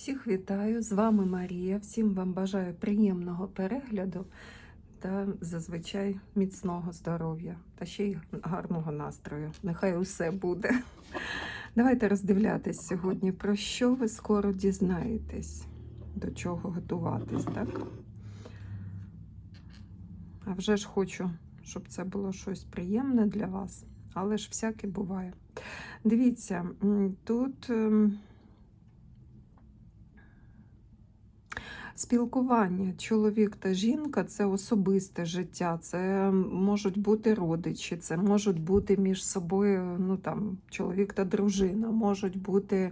Всіх вітаю! З вами Марія. Всім вам бажаю приємного перегляду та зазвичай міцного здоров'я та ще й гарного настрою. Нехай усе буде. Давайте роздивлятись сьогодні, про що ви скоро дізнаєтесь, до чого готуватись, так? А вже ж хочу, щоб це було щось приємне для вас, але ж всяке буває. Дивіться, тут. ем, Спілкування чоловік та жінка це особисте життя, це можуть бути родичі, це можуть бути між собою ну, там, чоловік та дружина, можуть бути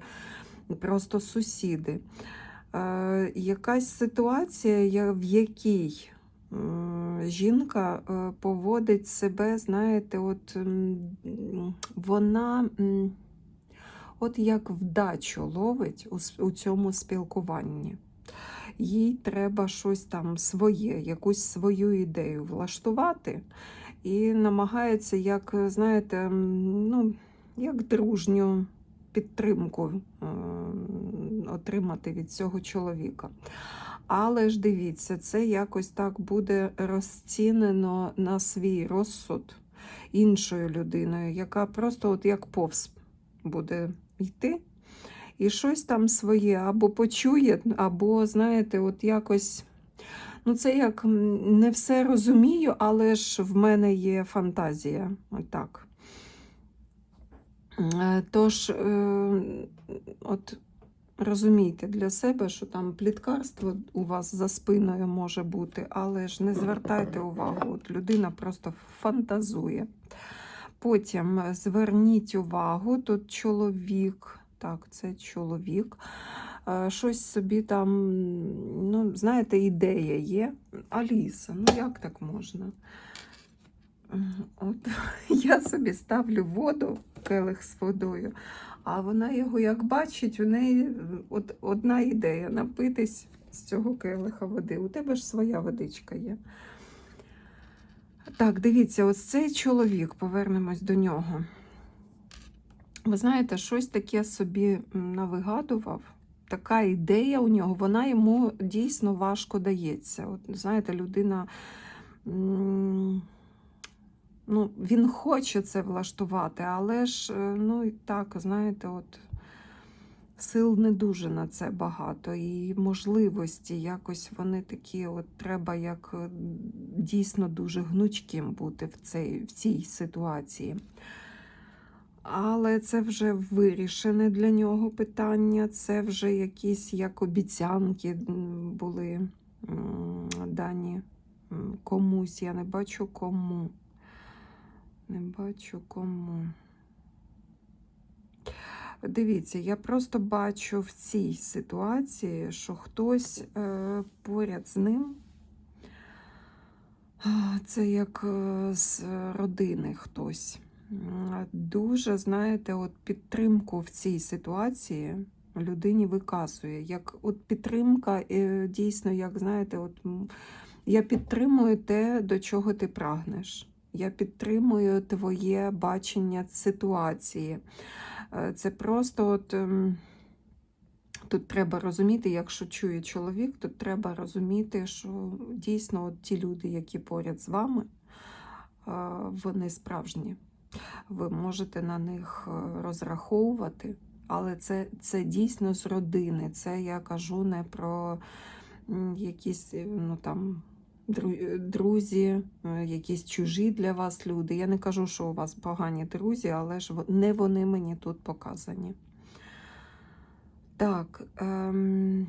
просто сусіди. Е, якась ситуація, в якій жінка е, поводить себе, знаєте, от вона от як вдачу ловить у цьому спілкуванні їй треба щось там своє, якусь свою ідею влаштувати, і намагається, як, знаєте, ну, як дружню підтримку е, отримати від цього чоловіка. Але ж дивіться, це якось так буде розцінено на свій розсуд іншою людиною, яка просто от як повз буде йти і щось там своє або почує, або, знаєте, от якось. Ну, це як не все розумію, але ж в мене є фантазія. Отак. Е, Тож, е, от розумійте для себе, що там пліткарство у вас за спиною може бути, але ж не звертайте увагу, от людина просто фантазує. Потім е, зверніть увагу, тут чоловік, так, це чоловік. е, Щось собі там, ну, знаєте, ідея є. Аліса, ну як так можна? От я собі ставлю воду, келих з водою, а вона його як бачить, у неї е, от одна ідея напитись з цього келиха води. У тебе ж своя водичка є. Так, дивіться, ось цей чоловік, повернемось до нього. Ви знаєте, щось таке собі навигадував. Така ідея у нього, вона йому дійсно важко дається. От, знаєте, людина. Ну, він хоче це влаштувати, але ж, е, ну, так, знаєте, от сил не дуже на це багато. І можливості якось вони такі, от треба як е, дійсно дуже гнучким бути в, цей, в цій ситуації. Але це вже вирішене для нього питання, це вже якісь як обіцянки були дані комусь. Я не бачу кому. Не бачу кому. Дивіться, я просто бачу в цій ситуації, що хтось е, поряд з ним, це як е, з родини хтось. Дуже, знаєте, от підтримку в цій ситуації людині виказує. Як от підтримка, е, дійсно, як знаєте, от я підтримую те, до чого ти прагнеш. Я підтримую твоє бачення ситуації. Е, Це просто от. ем, Тут треба розуміти, якщо чує чоловік, то треба розуміти, що дійсно от ті люди, які поряд з вами, е, вони справжні. Ви можете на них е, розраховувати, але це, це дійсно з родини. Це я кажу не про якісь е, ну, там, друзі, е, якісь чужі для вас люди. Я не кажу, що у вас погані друзі, але ж не вони мені тут показані. Так, ем,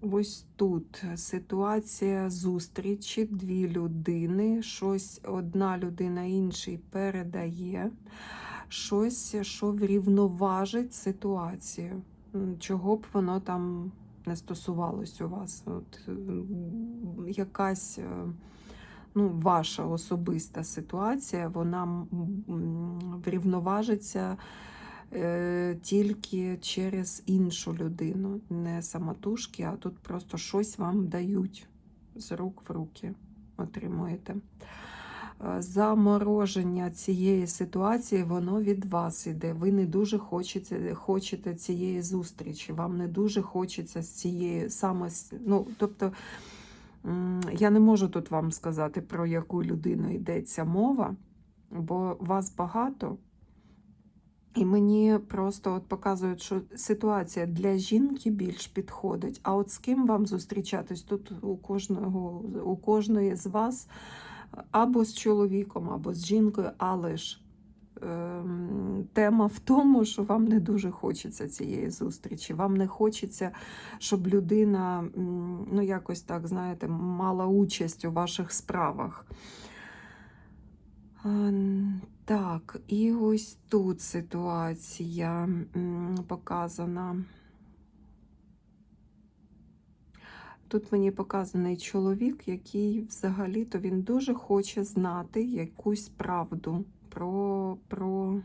ось тут ситуація зустрічі, дві людини, щось одна людина іншій передає, щось, що врівноважить ситуацію, чого б воно там не стосувалось у вас. От, якась е, ну, ваша особиста ситуація, вона врівноважиться тільки через іншу людину, не самотужки, а тут просто щось вам дають з рук в руки. Отримуєте. е, замороження цієї ситуації, воно від вас іде. Ви не дуже хочете, хочете цієї зустрічі, вам не дуже хочеться з цієї саме. Ну, тобто, я не можу тут вам сказати, про яку людину йдеться мова, бо вас багато. І мені просто от показують, що ситуація для жінки більш підходить. А от з ким вам зустрічатись? Тут у кожного у кожної з вас або з чоловіком, або з жінкою, але ж ем, тема в тому, що вам не дуже хочеться цієї зустрічі. Вам не хочеться, щоб людина, ну якось так, знаєте, мала участь у ваших справах. Так, і ось тут ситуація показана. Тут мені показаний чоловік, який взагалі-то він дуже хоче знати якусь правду про, про,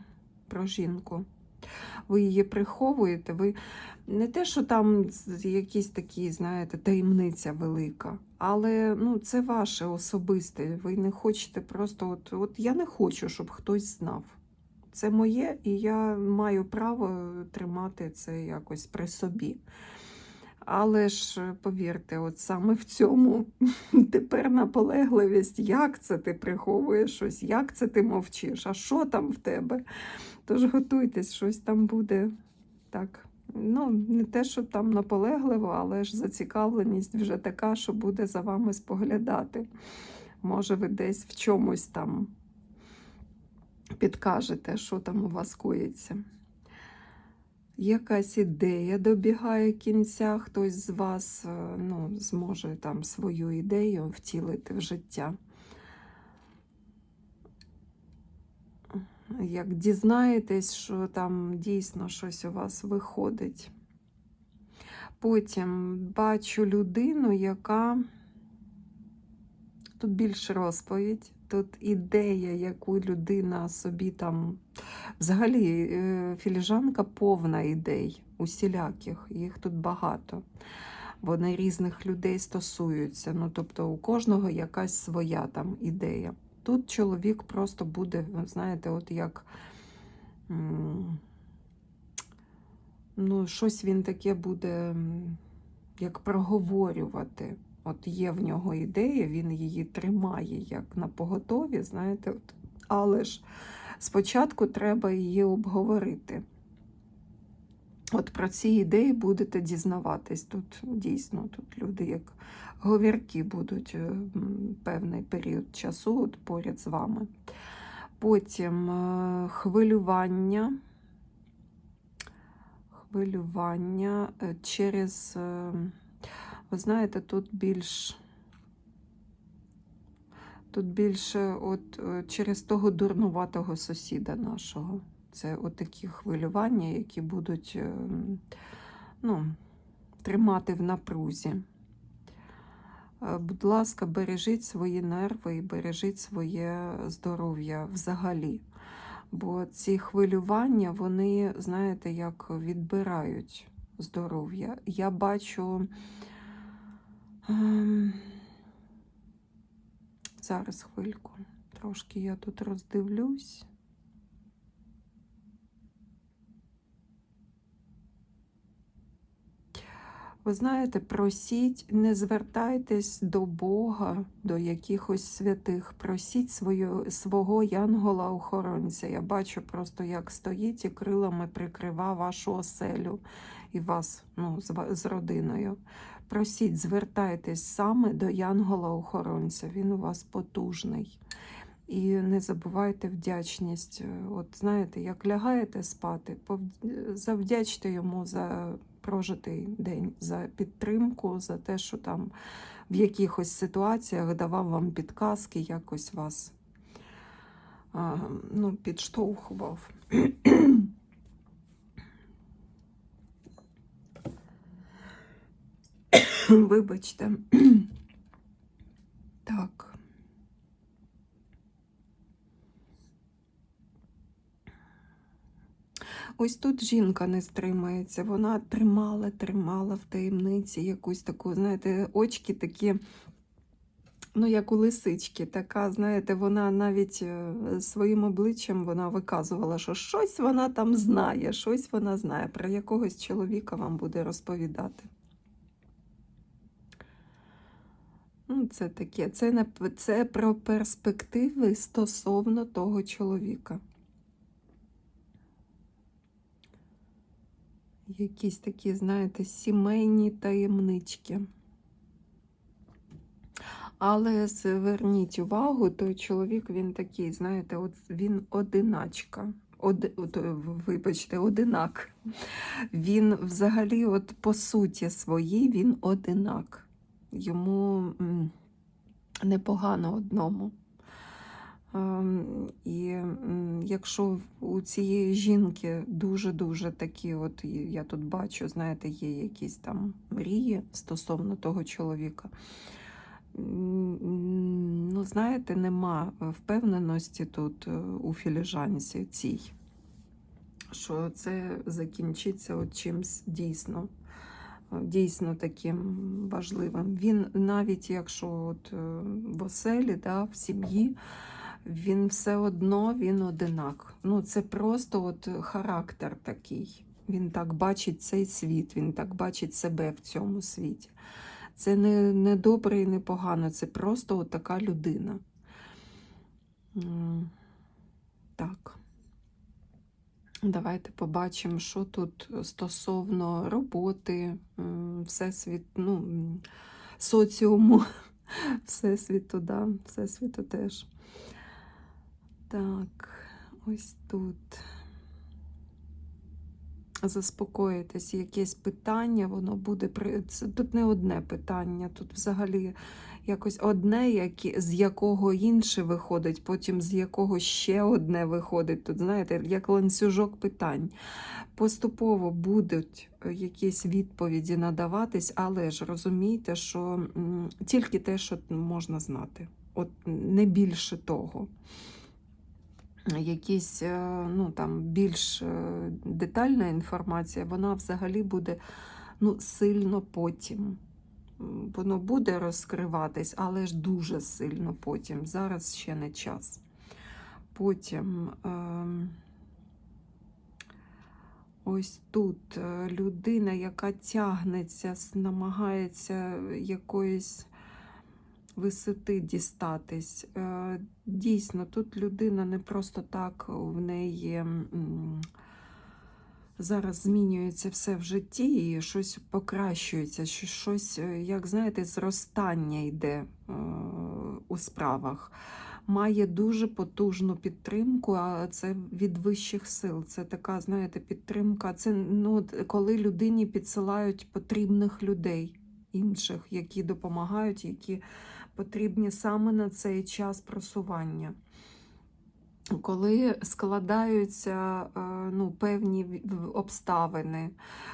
про жінку. Ви її приховуєте, ви не те, що там якісь такі, знаєте, таємниця велика, але ну, це ваше особисте. Ви не хочете просто, от, от я не хочу, щоб хтось знав. Це моє, і я маю право тримати це якось при собі. Але ж повірте, от саме в цьому тепер наполегливість, як це ти приховуєш щось, як це ти мовчиш, а що там в тебе? Тож готуйтесь, щось там буде так. Ну, не те, що там наполегливо, але ж зацікавленість вже така, що буде за вами споглядати. Може, ви десь в чомусь там підкажете, що там у вас коїться. Якась ідея добігає кінця, хтось з вас е, ну, зможе там свою ідею втілити в життя. Як дізнаєтесь, що там дійсно щось у вас виходить. Потім бачу людину, яка тут більше розповідь, тут ідея, яку людина собі там. Взагалі, е, філіжанка повна ідей, усіляких, їх тут багато. Вони різних людей стосуються. Ну, тобто у кожного якась своя там ідея. Тут чоловік просто буде, знаєте, от як. Ну, щось він таке буде як проговорювати. От є в нього ідея, він її тримає як на поготові, знаєте, от. але ж спочатку треба її обговорити. От про ці ідеї будете дізнаватись. Тут дійсно тут люди як говірки будуть е, певний період часу от поряд з вами. Потім е, хвилювання. Хвилювання е, через, ви знаєте, тут більш тут більше от через того дурнуватого сусіда нашого. Це отакі хвилювання, які будуть е, ну, тримати в напрузі. Е, Будь ласка, бережіть свої нерви і бережіть своє здоров'я взагалі. Бо ці хвилювання, вони, знаєте, як відбирають здоров'я. Я бачу. ем, Зараз хвильку. Трошки я тут роздивлюсь. Ви знаєте, просіть, не звертайтесь до Бога, до якихось святих. Просіть свою, свого янгола-охоронця. Я бачу просто, як стоїть і крилами прикрива вашу оселю і вас ну, з, з родиною. Просіть, звертайтесь саме до янгола-охоронця. Він у вас потужний. І не забувайте вдячність. От знаєте, як лягаєте спати, завдячте йому за прожитий день, за підтримку, за те, що там в якихось ситуаціях давав вам підказки, якось вас ну, підштовхував. Вибачте. Так. Ось тут жінка не стримається. Вона тримала, тримала в таємниці якусь таку, знаєте, очки такі Ну, як у лисички, така, знаєте, вона навіть е, своїм обличчям вона виказувала, що щось вона там знає, щось вона знає, про якогось чоловіка вам буде розповідати. Ну, це таке, це, не, це про перспективи стосовно того чоловіка. Якісь такі, знаєте, сімейні таємнички. Але зверніть увагу, той чоловік, він такий, знаєте, от він одиначка. Од, от, вибачте, одинак. Він взагалі, от по суті своїй, він одинак. Йому непогано одному. Ем, І якщо у цієї жінки дуже-дуже такі, от я тут бачу, знаєте, є якісь там мрії стосовно того чоловіка. Ну, знаєте, нема впевненості тут е, у філіжанці цій, що це закінчиться от чимсь дійсно, е, дійсно таким важливим. Він навіть якщо от е, в оселі, да, в сім'ї, він все одно він одинак. Ну, це просто от характер такий. Він так бачить цей світ, він так бачить себе в цьому світі. Це не, не добре і не погано, це просто от така людина. Так. Давайте побачимо, що тут стосовно роботи, всесвіт, ну, соціуму, всесвіту, да, всесвіту теж. Так, ось тут. Заспокоїтесь, якесь питання, воно буде при це тут не одне питання, тут взагалі якось одне, які... з якого інше виходить, потім з якого ще одне виходить. Тут, знаєте, як ланцюжок питань. Поступово будуть е, якісь відповіді надаватись, але ж розумійте, що тільки те, що можна знати, от не більше того якісь е, ну, там, більш е, детальна інформація, вона взагалі буде ну, сильно потім. Воно буде розкриватись, але ж дуже сильно потім. Зараз ще не час. Потім ем, ось тут е, людина, яка тягнеться, намагається якоїсь висоти дістатись. Е, Дійсно, тут людина не просто так в неї зараз змінюється все в житті і щось покращується, що щось, е, як знаєте, зростання йде е, у справах. Має дуже потужну підтримку, а це від вищих сил. Це така, знаєте, підтримка. Це ну, коли людині підсилають потрібних людей інших, які допомагають, які потрібні саме на цей час просування. Коли складаються е, ну, певні обставини,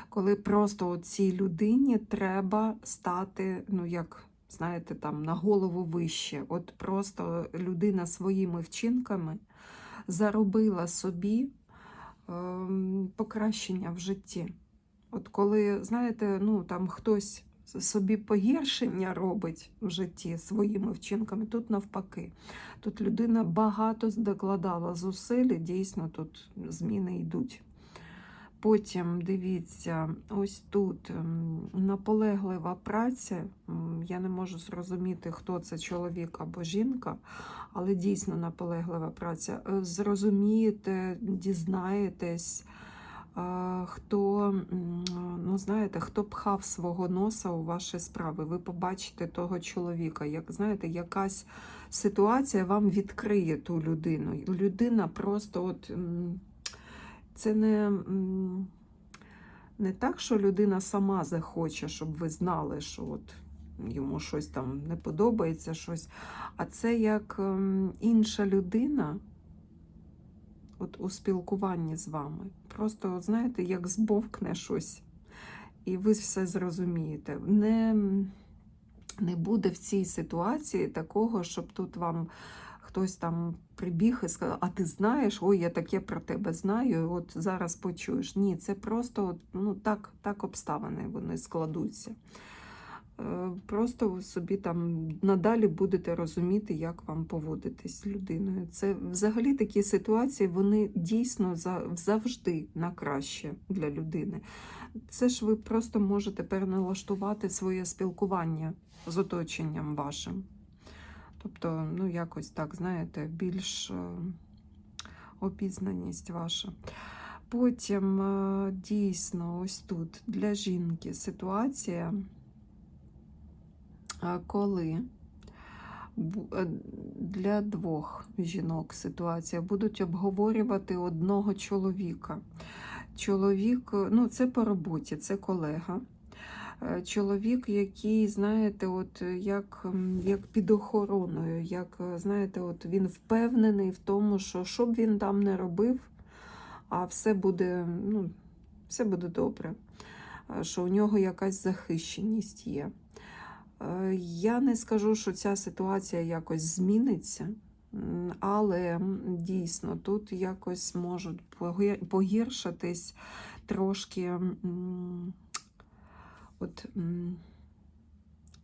коли просто цій людині треба стати, ну як знаєте, там на голову вище. От просто людина своїми вчинками заробила собі ем, покращення в житті. От коли, знаєте, ну там хтось собі погіршення робить в житті своїми вчинками, тут навпаки. Тут людина багато докладала зусиль, дійсно тут зміни йдуть. Потім дивіться, ось тут ем, наполеглива праця. Я не можу зрозуміти, хто це чоловік або жінка, але дійсно наполеглива праця. Е, Зрозумієте, дізнаєтесь, хто, ну, знаєте, хто пхав свого носа у ваші справи. Ви побачите того чоловіка. Як знаєте, якась ситуація вам відкриє ту людину. Людина просто от. Це не, не так, що людина сама захоче, щоб ви знали, що от йому щось там не подобається, щось. А це як інша людина от у спілкуванні з вами. Просто, от знаєте, як збовкне щось, і ви все зрозумієте. Не, не буде в цій ситуації такого, щоб тут вам хтось там прибіг і сказав, а ти знаєш, ой, я таке про тебе знаю, і от зараз почуєш. Ні, це просто ну, так, так обставини вони складуться. Е, Просто собі там надалі будете розуміти, як вам поводитись з людиною. Це взагалі такі ситуації, вони дійсно завжди на краще для людини. Це ж ви просто можете переналаштувати своє спілкування з оточенням вашим. Тобто, ну, якось так, знаєте, більш е, опізнаність ваша. Потім е, дійсно ось тут для жінки ситуація, коли е, для двох жінок ситуація будуть обговорювати одного чоловіка. Чоловік, е, ну це по роботі, це колега. Е, Чоловік, який, знаєте, от як, як під охороною, як, знаєте, от він впевнений в тому, що що б він там не робив, а все буде, ну, все буде добре, що у нього якась захищеність є. Е, Я не скажу, що ця ситуація якось зміниться, але дійсно тут якось можуть погіршитись трошки. От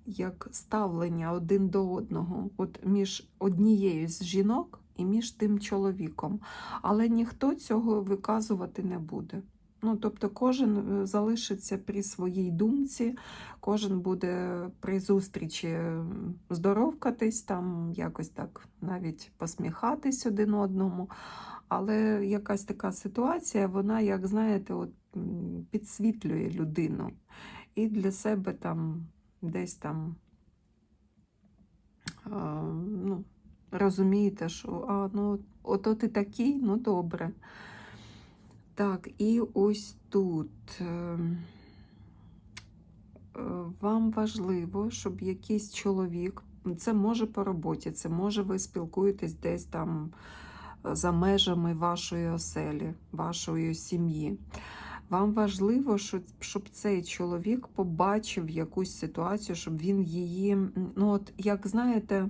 як ставлення один до одного, от між однією з жінок і між тим чоловіком. Але ніхто цього виказувати не буде. Ну, тобто кожен е, залишиться при своїй думці, кожен буде при зустрічі м, здоровкатись, там якось так навіть посміхатись один одному. Але якась така ситуація, вона, як знаєте, от, підсвітлює людину і для себе там десь там ну, розумієте, що а, ну, ото ти такий, ну добре. Так, і ось тут. е, е, Вам важливо, щоб якийсь чоловік, це може по роботі, це може ви спілкуєтесь десь там е, за межами вашої оселі, вашої сім'ї. Вам важливо, щоб цей чоловік побачив якусь ситуацію, щоб він її, ну от як знаєте,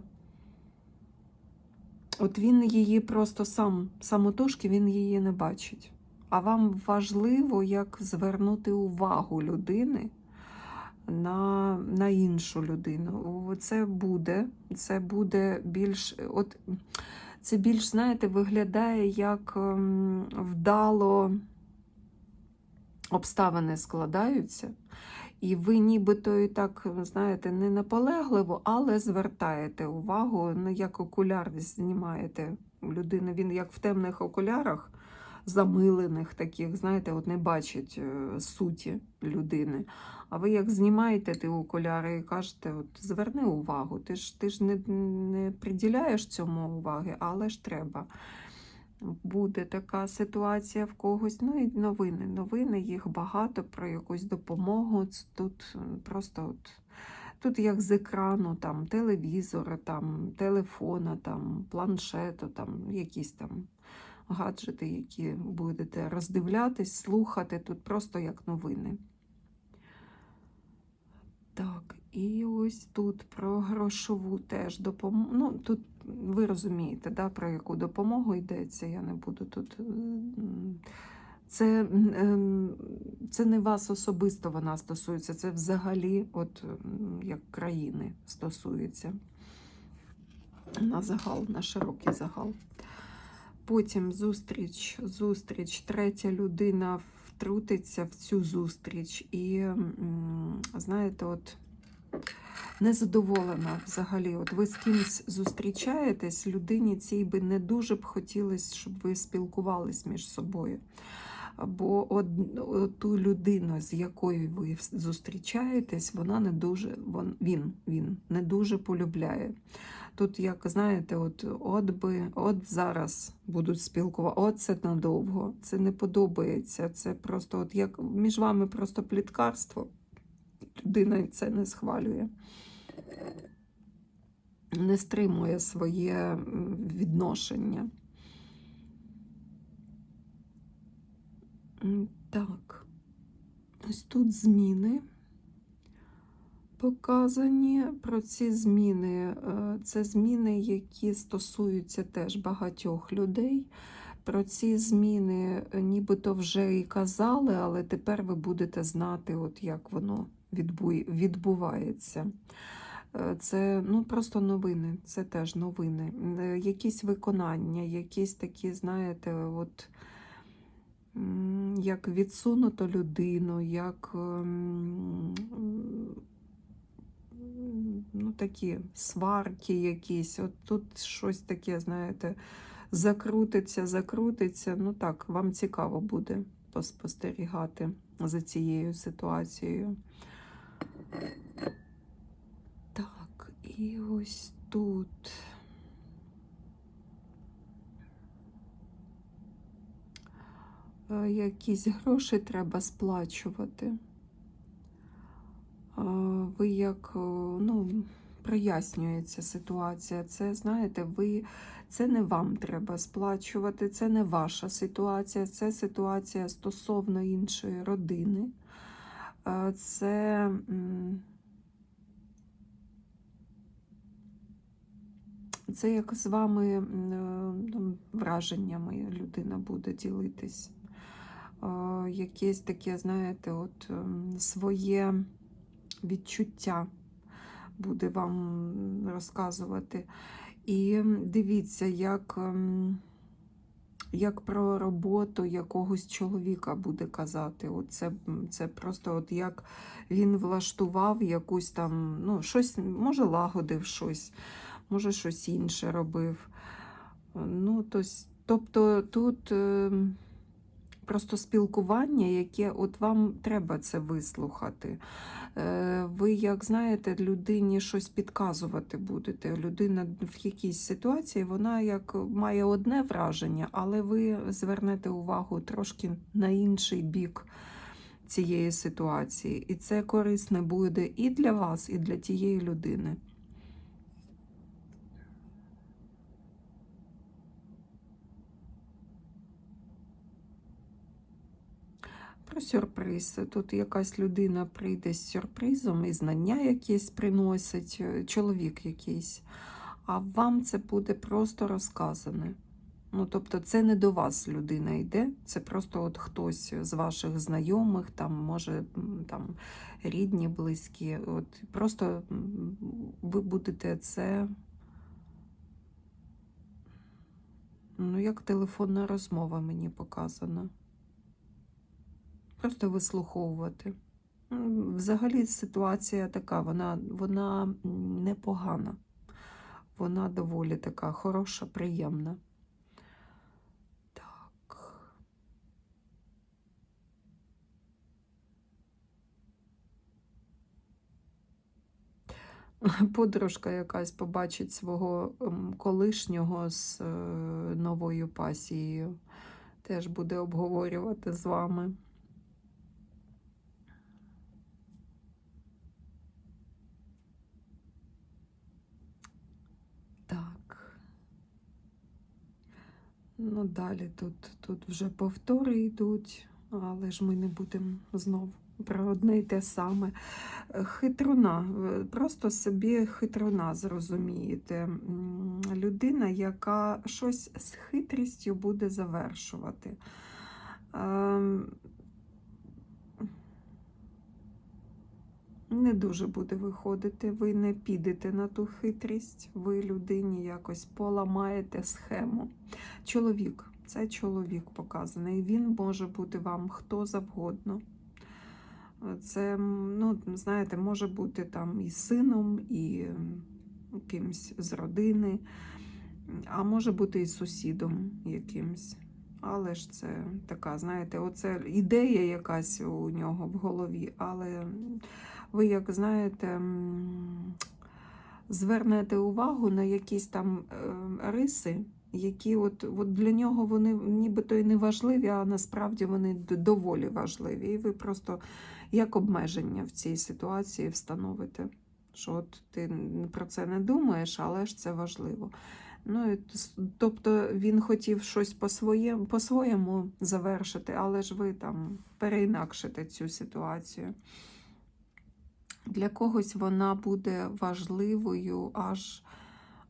от він її просто сам, самотужки він її не бачить. А вам важливо, як звернути увагу людини на, на іншу людину. Це буде, це буде більш, от це більш, знаєте, виглядає як ем, вдало обставини складаються, і ви нібито і так, знаєте, не наполегливо, але звертаєте увагу, ну, як окуляр знімаєте людини. Він як в темних окулярах, замилених таких, знаєте, от не бачить е, суті людини. А ви як знімаєте ті окуляри і кажете, от зверни увагу, ти ж, ти ж не, не приділяєш цьому уваги, але ж треба. Буде така ситуація в когось. Ну і новини. Новини, їх багато про якусь допомогу. Тут е, просто от, тут як з екрану, там, телевізора, там, телефона, там, планшету, там, якісь там гаджети, які будете роздивлятись, слухати. Тут просто як новини. Так, і ось тут про грошову теж допомогу. Ну, тут ви розумієте, да, про яку допомогу йдеться. Я не буду тут. е, Це, ем, це не вас особисто вона стосується, це взагалі, от як країни стосується. На загал, на широкий загал. Потім зустріч, зустріч, третя людина втрутиться в цю зустріч і, знаєте, от незадоволена взагалі. От ви з кимось зустрічаєтесь, людині цій би не дуже б хотілося, щоб ви спілкувались між собою. Бо от ту людину, з якою ви зустрічаєтесь, вона не дуже, вон, він, він не дуже полюбляє. Тут, як знаєте, от, от би, от зараз будуть спілкувати, от це надовго, це не подобається. Це просто от як між вами просто пліткарство. Людина це не схвалює, не стримує своє відношення. Так, ось тут зміни показані. Про ці зміни. е, Це зміни, які стосуються теж багатьох людей. Про ці зміни е, нібито вже і казали, але тепер ви будете знати, от як воно відбувається. Е, Це ну, просто новини, це теж новини. Якісь виконання, якісь такі, знаєте, от як відсунуто людину, як ем, ну, такі сварки якісь. От тут щось таке, знаєте, закрутиться, закрутиться. Ну так, вам цікаво буде поспостерігати за цією ситуацією. Так, і ось тут. Якісь гроші треба сплачувати. Е, Ви як, е, ну, прояснюється ситуація. Це, знаєте, ви, це не вам треба сплачувати, це не ваша ситуація, це ситуація стосовно іншої родини. Е, Це. Це як з вами е, враженнями людина буде ділитись. Якесь таке, знаєте, от ем, своє відчуття буде вам розказувати. І дивіться, як, ем, як про роботу якогось чоловіка буде казати. От це, це просто от як він влаштував якусь там, ну, щось, може, лагодив щось може щось інше робив. Ну, тось- тобто тут е, просто спілкування, яке от вам треба це вислухати. Е, Ви, як знаєте, людині щось підказувати будете. Людина в якійсь ситуації вона як має одне враження, але ви звернете увагу трошки на інший бік цієї ситуації. І це корисне буде і для вас, і для тієї людини. Про сюрприз. Тут якась людина прийде з сюрпризом і знання якісь приносить, е, чоловік якийсь, а вам це буде просто розказане. Ну, тобто, це не до вас людина йде, це просто от хтось з ваших знайомих, там, може, там, рідні, близькі. От, просто ви будете це. Ну, як телефонна розмова мені показана. Просто вислуховувати. Взагалі ситуація така, вона, вона непогана. Вона доволі така хороша, приємна. Так. Подружка якась побачить свого ем, колишнього з е, новою пасією. Теж буде обговорювати з вами. Так. Ну, далі тут, тут вже повтори йдуть, але ж ми не будемо знову про одне й те саме. Е, Хитруна, е, просто собі хитруна, зрозумієте. Людина, яка щось з хитрістю буде завершувати. Не дуже буде виходити, ви не підете на ту хитрість, ви людині якось поламаєте схему. Чоловік, це чоловік показаний. Він може бути вам хто завгодно. Це, ну, знаєте, може бути там і сином, і кимсь з родини, а може бути і сусідом якимсь. Але ж це така, знаєте, оце ідея якась у нього в голові, але ви, як знаєте, звернете увагу на якісь там е, риси, які от, от для нього вони нібито і не важливі, а насправді вони доволі важливі. І ви просто як обмеження в цій ситуації встановите, що от ти про це не думаєш, але ж це важливо. Ну, і тобто він хотів щось по-своєму, по-своєму завершити, але ж ви там переінакшите цю ситуацію. Для когось вона буде важливою аж,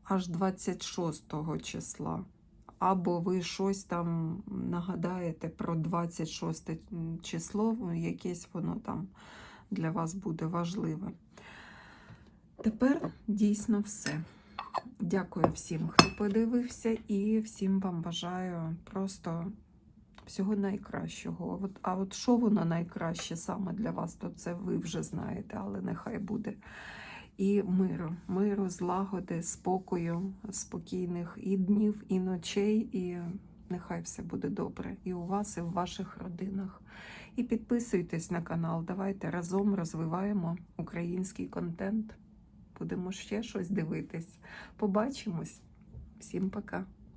аж 26 числа. Або ви щось там нагадаєте про 26 число, якесь воно там для вас буде важливе. Тепер дійсно все. Дякую всім, хто подивився, і всім вам бажаю просто всього найкращого. От, а от що воно найкраще саме для вас, то це ви вже знаєте, але нехай буде. І миру, миру, злагоди, спокою, спокійних і днів, і ночей, і нехай все буде добре і у вас, і в ваших родинах. І підписуйтесь на канал. Давайте разом розвиваємо український контент. Будемо ще щось дивитись. Побачимось. Всім пока.